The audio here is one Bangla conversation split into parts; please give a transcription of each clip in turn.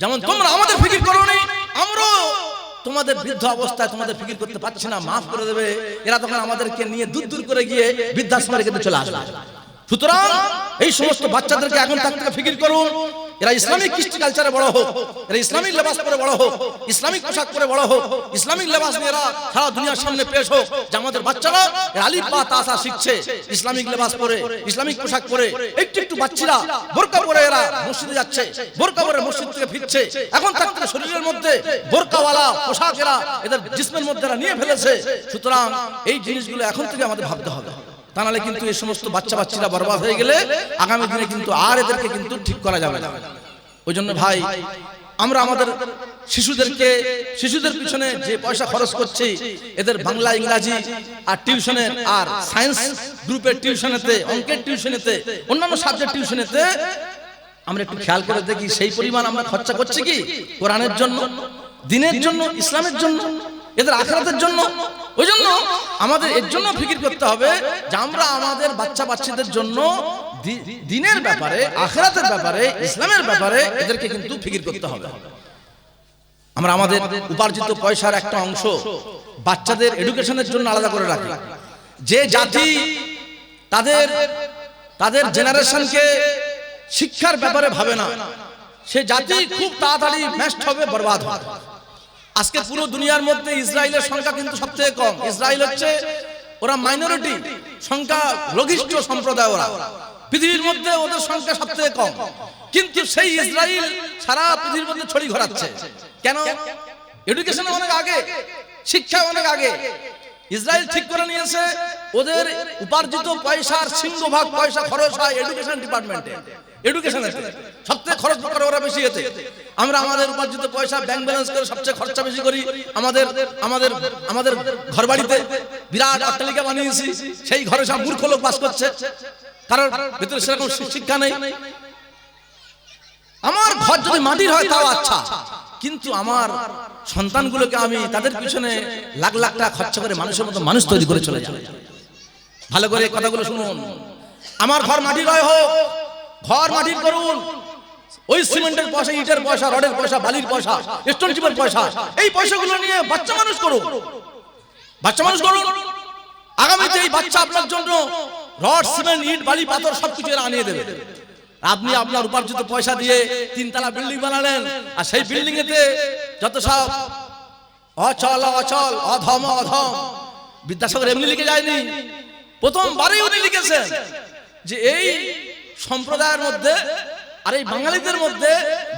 যেমন তোমরা আমাদের ফিকির করো নি আমরাও তোমাদের বৃদ্ধ অবস্থায় তোমাদের ফিকির করতে পারছি না মাফ করে দেবে। এরা তখন আমাদেরকে নিয়ে দূর দূর করে গিয়ে বৃদ্ধাশ্রমে কিন্তু চলে আসবে সুতরাং এই সমস্ত বাচ্চাদেরকে এখন তার থেকে ফিকির করুন। এরা ইসলামিক কৃষ্টি কালচারে বড় হোক এরা ইসলামিক লেবাস পরে বড় হোক ইসলামিক পোশাক পরে বড় হোক ইসলামিক লেবাস নিয়ে এরা সারা দুনিয়ার সামনে পেশ হোক যে আমাদের বাচ্চারা এরা আলিফ বা তাসা শিখছে ইসলামিক লেবাস পরে ইসলামিক পোশাক পরে একটু একটু বাচ্চারা বোরকা পরে এরা মসজিদে যাচ্ছে বোরকা পরে মসজিদ থেকে ফিরছে এখন তার শরীরের মধ্যে বোরকাওয়ালা পোশাক এরা এদের জিসমের মধ্যে এরা নিয়ে ফেলেছে। সুতরাং এই জিনিসগুলো এখন থেকে আমাদের ভাবতে হবে। তা নাহলে কিন্তু এই সমস্ত বাচ্চা বাচ্চারা বরবাদ হয়ে গেলে আগামী দিনে কিন্তু আর এদেরকে কিন্তু ঠিক করা যাবে না। ওই জন্য ভাই আমরা আমাদের শিশুদেরকে শিশুদের পিছনে যে পয়সা খরচ করছি এদের বাংলা ইংরাজি আর টিউশনের আর সায়েন্স গ্রুপের টিউশনেতে অঙ্কের টিউশনেতে অন্যান্য সাবজেক্ট টিউশনেতে আমরা একটু খেয়াল করে দেখি সেই পরিমাণ আমরা খরচা করছি কি? কোরআনের জন্য দিনের জন্য ইসলামের জন্য এদের আখরাতের জন্য ওই জন্য আমাদের এর জন্য ফিকির করতে হবে যে আমরা আমাদের বাচ্চা বাচ্চাদের জন্য দিনের ব্যাপারে আখরাতের ব্যাপারে ইসলামের ব্যাপারে এদেরকে কিন্তু ফিকির করতে হবে। আমরা আমাদের উপার্জিত পয়সার একটা অংশ বাচ্চাদের এডুকেশনের জন্য আলাদা করে রাখি। যে জাতি তাদের তাদের জেনারেশনকে শিক্ষার ব্যাপারে ভাবে না। সে জাতি খুব তাড়াতাড়ি ম্যাস্ট হবে বরবাদ হবে। আজকে পুরো দুনিয়ার মধ্যে ইসরায়েলের সংখ্যা কিন্তু সবথেকে কম। ইসরায়েল হচ্ছে ওরা মাইনরিটি সংখ্যা লঘিষ্ঠ সম্প্রদায় ওরা। পৃথিবীর মধ্যে ওদের সংখ্যা সবথেকে কম। কিন্তু সেই ইসরায়েল সারা পৃথিবীর মধ্যে ছড়ি ঘোরাচ্ছে। কেন? এডুকেশন অনেক আগে, শিক্ষা অনেক আগে। ইসরায়েল ঠিক করে নিয়েছে, ওদের উপার্জিত পয়সার সিংহভাগ পয়সা খরচ হয় এডুকেশন ডিপার্টমেন্টে এডুকেশনে সবচেয়ে খরচ করে ওরা বেশি এতে। আমরা আমাদের উপার্জিত পয়সা ব্যাংক ব্যালেন্স করে সবচেয়ে খরচা বেশি করি আমাদের আমাদের আমাদের ঘর বাড়িতে বিরাট অট্টালিকা বানিয়েছি। সেই ঘরে সব মূর্খ লোক বাস করছে। কারণ ভিতরে সেরকম শিক্ষা নেই। আমার ঘর যদি মাটির হয় তাও আচ্ছা। কিন্তু আমার সন্তানগুলোকে আমি তাদের পিছনে লাখ লাখ টাকা খরচা করে মানুষের মতো মানুষ তৈরি করে চলে যাই। ভালো করে কথাগুলো শুনুন। আমার ঘর মাটির হয় হোক ঘর মাটির করুন। ওই সিমেন্টের পয়সা, ইটের পয়সা, রডের পয়সা, বালির পয়সা, স্টোন চিপের পয়সা, এই পয়সাগুলো নিয়ে বাচ্চা মানুষ করুন। বাচ্চা মানুষ করুন। আগামীতে এই বাচ্চা আপনার জন্য রড, সিমেন্ট, ইট, বালি, পাথর সবকিছু এরা আনিয়ে দেবে। আপনি আপনার উপার্জিত পয়সা দিয়ে তিনতলা বিল্ডিং বানালেন, আর সেই বিল্ডিং এতে যত সব অচল অচল, অধম অধম, বিদ্যাসাগর এমনি লিখে যায়নি। প্রথমবারেই উনি লিখেছেন যে এই সম্প্রদায়ের মধ্যে আর এই বাঙালিদের মধ্যে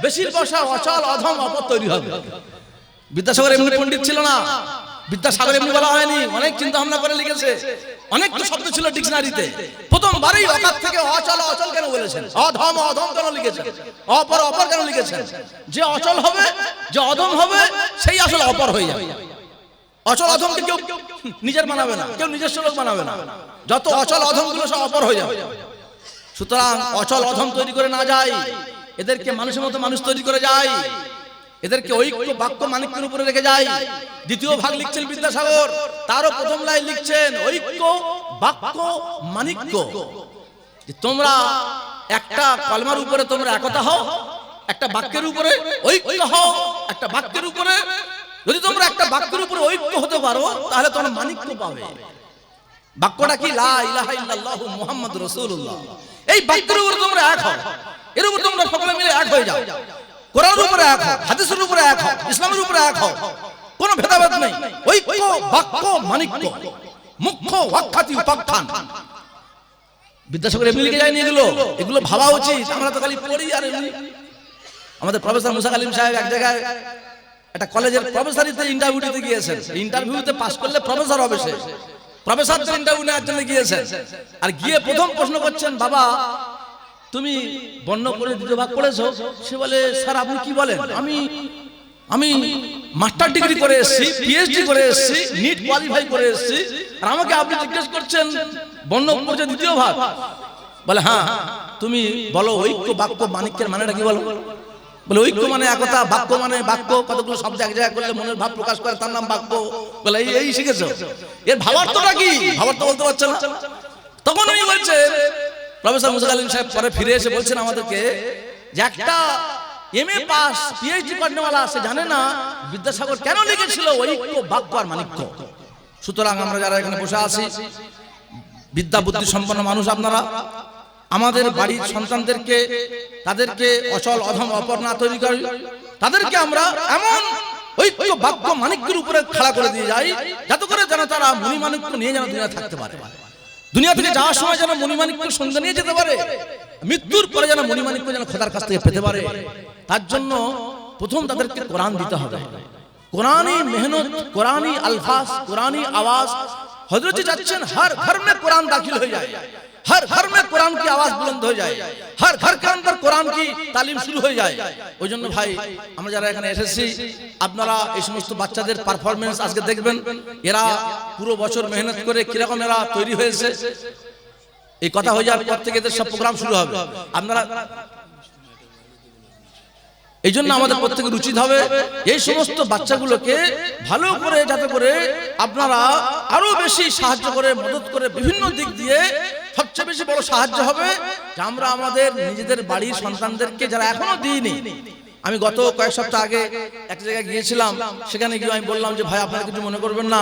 বেশির পয়সা অচল, অধম, অপর তৈরি হবে। বিদ্যাসাগর এমনি পণ্ডিত ছিল না। বিদ্যাসাগর এমনি বলা হয়নি। অনেক চিন্তা ভাবনা করে লিখেছে। অনেক তো শব্দ ছিল ডিকশনারিতে। প্রথমবারই অকাত থেকে অচল অচল কেন বলেছেন? অধম অধম কেন লিখেছেন? অপর অপর কেন লিখেছেন? যে অচল হবে, যে অধম হবে, সেই আসলে অপর হয়ে যাবে। অচল, অধমকে কেউ নিজের বানাবে না। কেউ নিজস্ব লোক বানাবে না। যত অচল অধমগুলো সব অপর হয়ে যাবে। সুতরাং অচল অধম তৈরি করে না যায়। এদেরকে মানুষের মতো মানুষ তৈরি করে যায়। এদেরকে ঐক্য, বাক্য, মানিক্যের উপরে রেখে যায়। দ্বিতীয় ভাগ লিখছেন বিদ্যাসাগর। তারও প্রথম লাই লিখছেন, ঐক্য, বাক্য, মানিক্য। যে তোমরা একটা কলমার উপরে তোমরা একতা হও, একটা বাক্যের উপরে ঐক্য হও, একটা বাক্যের উপরে যদি তোমরা একটা বাক্যের উপরে ঐক্য হতে পারো, তাহলে তোমরা মানিক্য পাবে। বাক্যটা কি? লা ইলাহা ইল্লাল্লাহু মুহাম্মাদুর রাসূলুল্লাহ। এই বাক্যের উপরে তোমরা এক হও। এর উপর তোমরা সকলে মিলে এক হয়ে যাও। কোরআনের উপরে এক হও, হাদিসের উপরে এক হও, ইসলামের উপরে এক হও। কোনো ভেদাভেদ নেই। ঐক্য, বাক্য, মানিক্য। মুখ্য, ওয়াক্কাতি, উপাখ্যান। বিদ্যাসাগর এমনি লিখে যায়নি এগুলো এগুলো ভাবা উচিত। আমরা তো খালি পড়ি আর এমনি। আমাদের প্রফেসর মুসা কালিম সাহেব এক জায়গায় একটা কলেজের প্রফেসরিতে ইন্টারভিউ দিতে গিয়েছেন ইন্টারভিউতে পাস করলে প্রফেসর হবে সে। প্রফেসরদের ইন্টারভিউ নেওয়ার জন্য গিয়েছেন। আর গিয়ে প্রথম প্রশ্ন করছেন বাবা তুমি বর্ণ করে দ্বিতীয় ভাগ করেছ। সে বলে স্যার আপনি কি বলেন? আমি আমি মাস্টার ডিগ্রি করে এসেছি পিএইচডি করে এসেছি নিট কোয়ালিফাই করে এসেছি। আর আমাকে আপনি জিজ্ঞেস করছেন বর্ণ করেছে দ্বিতীয় ভাগ? বলে হ্যাঁ তুমি বলো ঐক্য বাক্য মানিক্যের মানেটা কি বলো? বলে ঐক্য মানে একতা, বাক্য মানে বাক্য, কতগুলো শব্দ এক জায়গায় করলে মনের ভাব প্রকাশ করে, তার নাম বাক্য। বলে এই শিখেছো? এর ভাবার্থটা কি? ভাবার্থ বলতে পারছে না। তখন উনি বলছেন, প্রফেসর মুসা আলিম সাহেব পরে ফিরে এসে বলছেন আমাদেরকে যে একটা এম এ পাস পিএইচডি করনেওয়ালা সে জানে না, বিদ্যাসাগর কেন লিখেছিল ঐক্য, বাক্য আর মানিক্য সুতরাং আমরা যারা এখানে বসে আছি, বিদ্যা বুদ্ধি সম্পন্ন মানুষ আপনারা আমাদের বাড়ির সন্তানদেরকে তাদেরকে অচল অধম অপর্ণা তৈরি করি তাদেরকে আমরা এমন ঐক্য বাক্য মানিক্যের উপরে খাড়া করে দিয়ে যাই যাতে করে যেন তারা মণি মানিক্য নিয়ে যেন দুনিয়া থাকতে পারে। দুনিয়া থেকে যাওয়ার সময় যেন মণিমাণিক্য সঙ্গে নিয়ে যেতে পারে। মৃত্যুর পরে যেন মণিমাণিক্য যেন খোদার কাছ থেকে পেতে পারে। তার জন্য প্রথম তাদেরকে কোরআন দিতে হবে। কোরআনই মেহনত কোরআনই আলফাস কোরআনই আওয়াজ। হজরত যাচ্ছেন হর ঘর মে কোরআন দাখিল হয়ে যায়। হর ঘর মে কোরআন আওয়াজ বুলন্দ হয়ে যায়। হর ঘর কে অন্তর কোরআন কি তালিম শুরু হয়ে যায়। ওই জন্য ভাই, আমরা যারা এখানে এসেছি, আপনারা এই সমস্ত বাচ্চাদের পারফরমেন্স আজকে দেখবেন। এরা পুরো বছর মেহনত করে কীরকম এরা তৈরি হয়েছে। এই কথা হয়ে যাওয়ার পর থেকে এদের সব প্রোগ্রাম শুরু হবে। আপনারা এই জন্য আমাদের প্রত্যেকে উচিত হবে এই সমস্ত বাচ্চাগুলোকে ভালো করে যাতে করে আপনারা আরও বেশি সাহায্য করে, মদত করে বিভিন্ন দিক দিয়ে সবচেয়ে বেশি বড় সাহায্য হবে যে আমরা আমাদের নিজেদের বাড়ির সন্তানদেরকে যারা এখনও দিইনি, আমি গত কয়েক সপ্তাহ আগে এক জায়গায় গিয়েছিলাম, সেখানে গিয়ে আমি বললাম যে, ভাই, আপনারা কিছু মনে করবেন না।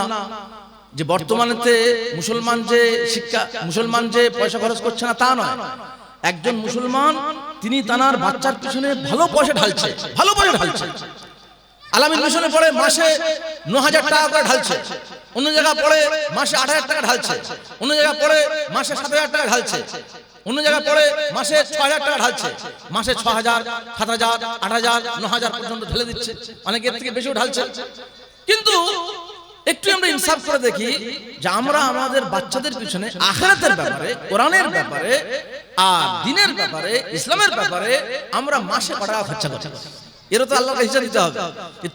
যে বর্তমানেতে মুসলমান যে শিক্ষা, মুসলমান যে পয়সা খরচ করছে না, তা নয়। একজন মুসলমান, তিনি তানার বাচ্চার পিছনে ভালো পয়সা ঢালছে, ভালো পয়সা ঢালছে। আলামিন মিশনে পড়ে মাসে ন হাজার টাকা করে ঢালছে। অন্য জায়গা পড়ে মাসে আট হাজার টাকা ঢালছে। অন্য জায়গা পড়ে মাসে সাত হাজার টাকা ঢালছে। অন্য জায়গা পড়ে মাসে ছ হাজার টাকা ঢালছে। মাসে ছ হাজার, সাত হাজার, আট হাজার, ন হাজার পর্যন্ত ঢেলে দিচ্ছে। অনেকের থেকে বেশিও ঢালছে। কিন্তু একটু আমরা ইনসাফ করে দেখি যে আমরা আমাদের বাচ্চাদের পিছনে আখরাতের ব্যাপারে, কোরআনের ব্যাপারে আর দিনের ব্যাপারে, ইসলামের ব্যাপারে আমরা মাসে কত টাকা খরচা করছি? এরও তো আল্লাহকে হিসাব দিতে হবে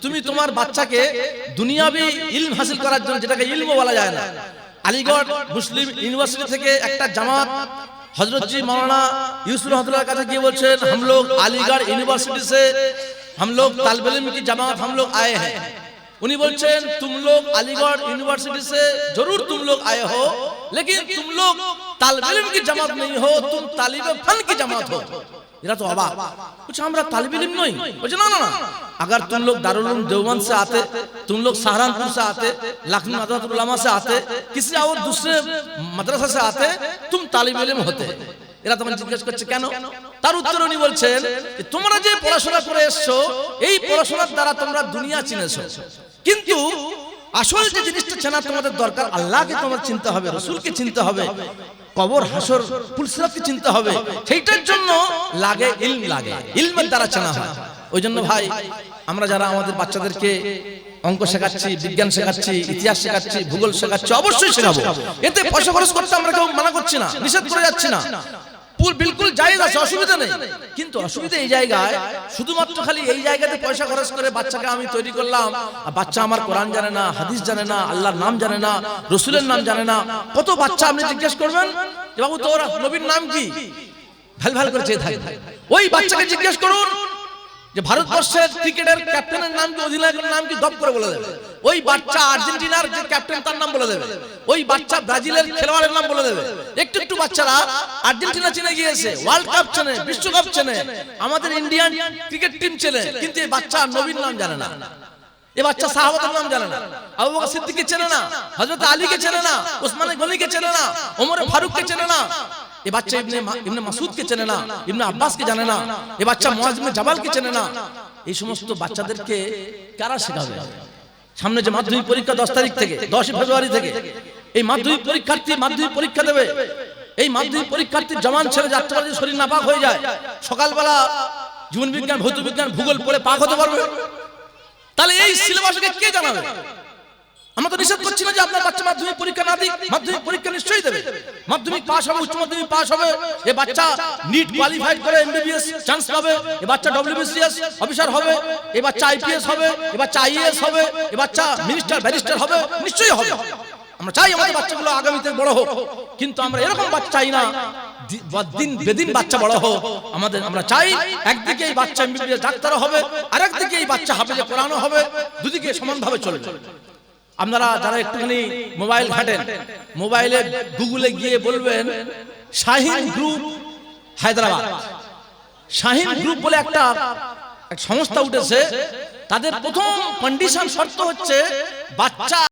তুমি তোমার বাচ্চাকে দুনিয়াবি ইলম হাসিল করার জন্য যেটাকে ইলমও বলা যায় না আলিগড় মুসলিম ইউনিভার্সিটি থেকে একটা জামাত হজরতজি মৌলানা ইউসুফ রহমতুল্লাহ কাছে গিয়ে বলছেন হাম লোক আলিগড় ইউনিভার্সিটি সে হাম লোক তালবেলিম কি জামাত হাম লোক আয়ে হ্যাঁ উনি বলছেন তুম লোক আলিগড় ইউনিভার্সিটি সে জরুর তুম লোক আয়ে হো লেকিন তুম লোক তালবেলিম কি জামাত নেই হো তুম তালিবে ফান কি জামাত হো। এরা তো অবাক বলছে আমরা तालिब इल्म नहीं বলছে না না না अगर तुम लोग दारुल उलूम देवबंद से आते तुम लोग सहारनपुर से आते लखनऊ मदरसतुल उलमा से आते किसी और दूसरे मदरसा से आते तुम तालिब इल्म होते এরা তখন জিজ্ঞেস করছে কেন তার উত্তর উনি বলছেন যে তোমরা যে পড়াশোনা করে এসছো এই পড়াশোনার দ্বারা তোমরা দুনিয়া চিনেছো কিন্তু আসল যে জিনিসটা চেনা তোমাদের দরকার আল্লাহকে তোমার চিনতে হবে রসুলকে চিনতে হবে কবর, হাসর পুলসিরাতকে চিনতে হবে। সেইটার জন্য লাগে ইলম লাগে। ইলমের দ্বারা চেনা হয়। ওই জন্য ভাই, আমরা যারা আমাদের বাচ্চাদেরকে অঙ্ক শেখাচ্ছি, বিজ্ঞান শেখাচ্ছি, ইতিহাস শেখাচ্ছি, ভূগোল শেখাচ্ছি, অবশ্যই শেখাবো। এতে পয়সা খরচ করতে আমরা কেউ মানা করছি না, নিষেধ করে যাচ্ছি না। বিলকুল জায়েজ আছে অসুবিধা নেই। কিন্তু অসুবিধা এই জায়গায় শুধুমাত্র খালি এই জায়গাতে পয়সা খরচ করে বাচ্চাকে আমি তৈরি করলাম আর বাচ্চা আমার কোরআন জানে না হাদিস জানে না আল্লাহর নাম জানে না রসুলের নাম জানে না। কত বাচ্চা আপনি জিজ্ঞেস করবেন? বাবু তোর নবীর নাম কি? ভালো ভালো করে চেয়ে থাকে ওই বাচ্চাকে জিজ্ঞেস করুন যে ভারতবর্ষের ক্রিকেটের ক্যাপ্টেনের নাম কি অধিনায়কের নাম কি দপ করে বলে দেবে। ওই বাচ্চা আর্জেন্টিনার যে ক্যাপ্টেন তার নাম বলে দেবে। ওই বাচ্চা ব্রাজিলের খেলোয়াড়ের নাম বলে দেবে। একটু একটু বাচ্চারা আর্জেন্টিনা চিনে গিয়েছে ওয়ার্ল্ড কাপ চেনে, বিশ্বকাপ চেনে, আমাদের ইন্ডিয়ান ক্রিকেট টিম চেনে, কিন্তু এই বাচ্চা নবীর নাম জানে না। এ বাচ্চা সাহাবাদের নাম জানে না। আবু বকর সিদ্দিককে চেনে না, হযরত আলীকে চেনে না, ওসমান গনিকে চেনে না, ওমর ফারুককে চেনে না। এ বাচ্চা ইবনে ইবনে মাসুদকে চেনে না, ইবনে আব্বাসকে জানে না। এ বাচ্চা মুয়াজ ইবনে জাবালকে চেনে না। এই সমস্ত বাচ্চাদেরকে কারা শেখাবে? সামনে যে মাধ্যমিক পরীক্ষা দশ তারিখ থেকে, দশই ফেব্রুয়ারি থেকে, এই মাধ্যমিক পরীক্ষার্থী মাধ্যমিক পরীক্ষা দেবে। এই মাধ্যমিক পরীক্ষার্থীর জমান ছেড়ে যাত্রা শরীর নাপাক হয়ে যায়, সকালবেলা জীবন বিজ্ঞান, ভৌত বিজ্ঞান, ভূগোল পড়ে পাক হতে পারবে। তাহলে এই সিলেবাসকে কে জানাবে? আমরা তো নিষেধ করছি না যে আপনার বাচ্চা মাধ্যমিক পরীক্ষা না দিক, মাধ্যমিক পরীক্ষা নিশ্চয়ই দেবে। মাধ্যমিক পাস হবে, উচ্চ মাধ্যমিক পাস হবে, এ বাচ্চা নিট কোয়ালিফাইড করে এমবিবিএস চান্স পাবে, এ বাচ্চা ডব্লিউবিসিএস অফিসার হবে, এ বাচ্চা আইপিএস হবে, এ বাচ্চা আইএএস হবে, এ বাচ্চা মিনিস্টার ব্যারিস্টার হবে, নিশ্চয়ই হবে। আমরা চাই আমাদের বাচ্চাগুলো আগামীতে বড় হোক, কিন্তু আমরা এরকম বাচ্চা চাই না দিন বেদিন বাচ্চা বড় হোক। আমাদের, আমরা চাই একদিকে এই বাচ্চা এমবিবিএস ডাক্তার হবে আর একদিকে এই বাচ্চা হাফেজে কোরআনও হবে, দুদিকে সমানভাবে চলবে। আপনারা যারা একটুখানি মোবাইল ঘাটেন মোবাইলে গুগলে গিয়ে বলবেন শাহিন গ্রুপ হায়দ্রাবাদ। শাহিন গ্রুপ বলে একটা সংস্থা উঠেছে তাদের প্রথম কন্ডিশন শর্ত হচ্ছে বাচ্চা